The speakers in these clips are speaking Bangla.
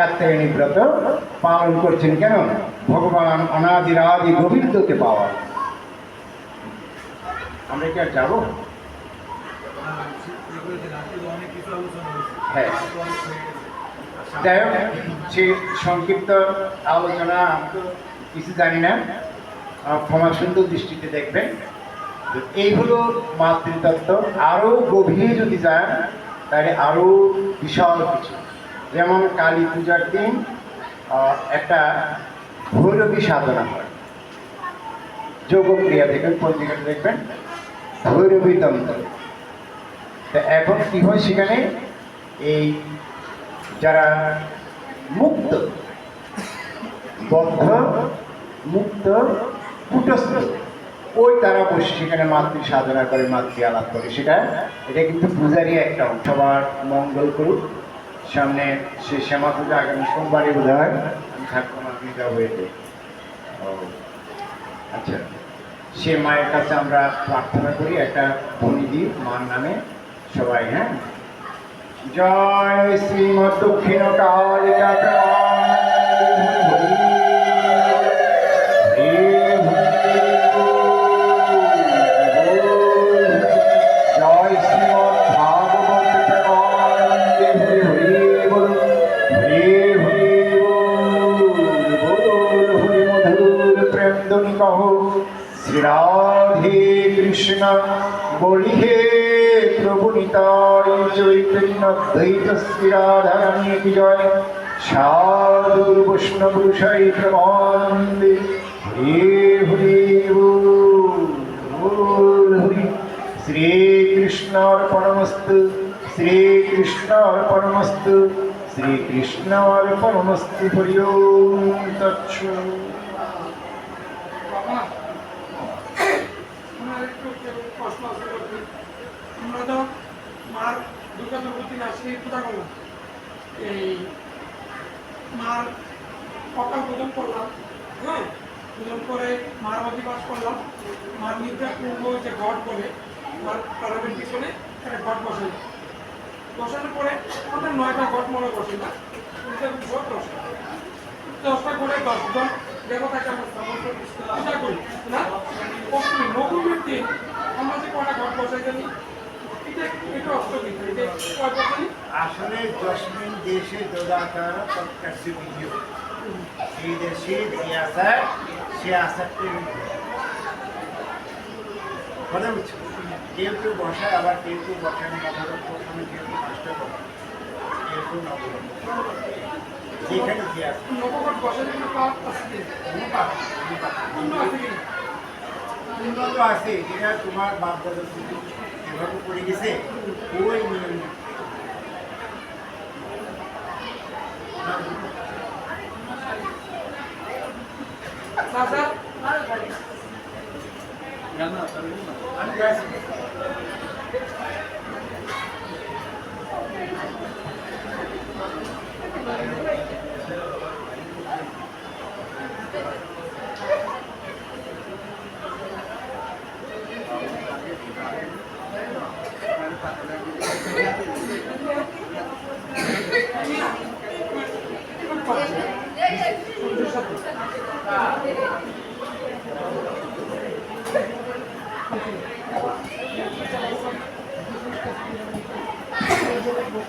কাত্তায়নী ব্রত পালন করছেন কেন? ভগবান অনাদির আদি গোবিন্দকে পাওয়া। আমরা কি আর যাব? হ্যাঁ। যাই হোক সে সংক্ষিপ্ত আলোচনা কিছু জানি না। ক্ষমা সুন্দর দৃষ্টিতে দেখবেন। এই হলো মাতৃতত্ত্ব। আরও গভীরে যদি যান, তাহলে আরও বিশাল কিছু। যেমন কালী পূজার দিন একটা ভৈরবী সাধনা হয়। যোগক্রিয়া দেখবেন পত্রিকাটা দেখবেন, ভৈরবী তন্ত্র তা এখন কি হয় সেখানে? এই যারা মুক্ত, বদ্ধ, মুক্ত, কুটস্থ, ওই তারা বসে সেখানে মাতৃ সাধনা করে, মাতৃ আলাপ করে। সেটা, এটা কিন্তু পূজারই একটা অংশ। মঙ্গল করুক সামনে সে শ্যামা পূজা আগামী সোমবারে বোধ হয় আমি থাকব না পূজা হয়েছে। ও আচ্ছা। সে মায়ের কাছে আমরা প্রার্থনা করি, একটা বনি দিই মার নামে সবাই হ্যাঁ? জয় শ্রীমদ দক্ষিণ কালিকা ধ্বনি কহ শ্রী রাধে কৃষ্ণ বলি হে প্রভু নিতাই চৈতন্য দ্বৈত শ্রী রাধা রানী কি জয় সাধু বৈষ্ণব সাই প্রমানন্দে হরি। হরি বল বল হরি শ্রীকৃষ্ণ শ্রীকৃষ্ণ শ্রীকৃষ্ণ অর্পণমস্তু হরি ওম তৎসৎ আমার একটু কেবল প্রশ্ন তো মার দুর্গা দুর্গতি আসি পূজা করলাম এই মার সকাল পূজন করলাম হ্যাঁ? পূজন করে মার অধিবাস করলাম। মার নিদ্রা পূর্ব যে ঘট বলে, মার প্রারম্ভের পিছনে একটা ঘট বসে বসানোর পরে আমাদের নয়টা ঘট মনে বসে না দশটা করে দশজন দেবতাকে আমরা আসলে জসমিন দেশে দোদাকার প্রকাশ্য বিজয় এই দেশে যে আসার সে আসারটি কথা বুঝছ কেউ কেউ বসায়, আবার কেউ কেউ বসায় না প্রথমে কেউ কেউ নষ্ট করে কেউ কেউ যেখানে যে আছে? জন্য। পূর্ণ যেটা তোমার বাপ দাদা থেকে এভাবে পড়ে গেছে ওই নিয়ম চাচা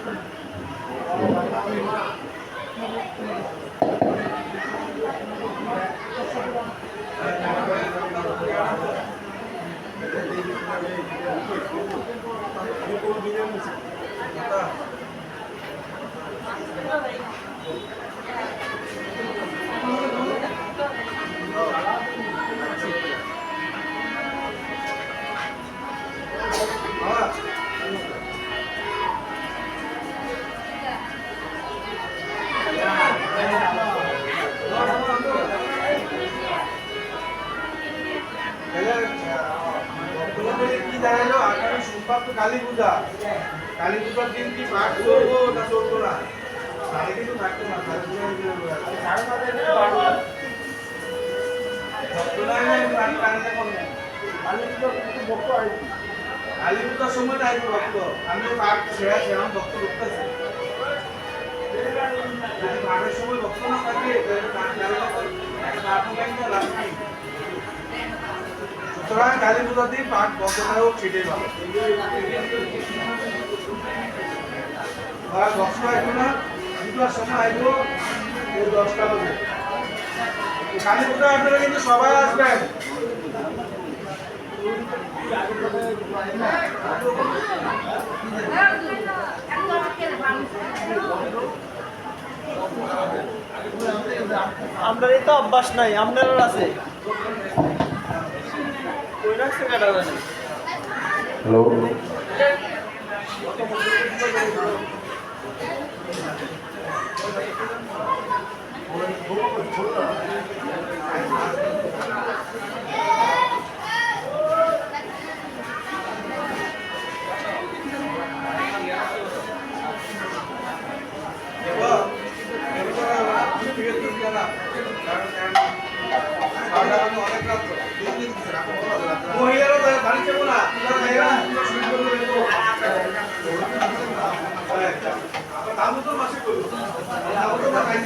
আমি যাচ্ছি। কি তো কালী পূজা। কালী পূজার দিন কি পাঠ করব না চলবো না? তাহলে কিন্তু থাকতো না কালী পূজা কালী পূজার সময় আইব ভক্ত। আমি পাঠ সেরা সেরকম ভক্ত করতেছি যদি পাঠের সময় লক্ষ্য না থাকে তাহলে পাঠ না, একটা সুতরাং কালী পূজা দিয়ে পাঠ বন্ধটা হোক সেটাই ভালো দশটা আসব না দুটার সময় আসব দশটা বাজে। কালী পূজা আপনারা কিন্তু সবাই আসবেন। আপনার এই তো অভ্যাস নাই আপনারও আছে ওই রাখছে কাটা জানে হ্যালো এবার এবার ঠিক আছে ঠিক আছে কারণ সারা রাত অনেক রাত মহিলারা বাড়ি যাব না। তোমরা মেয়েরা তোমরা শুরু করবে তো দাম তো তো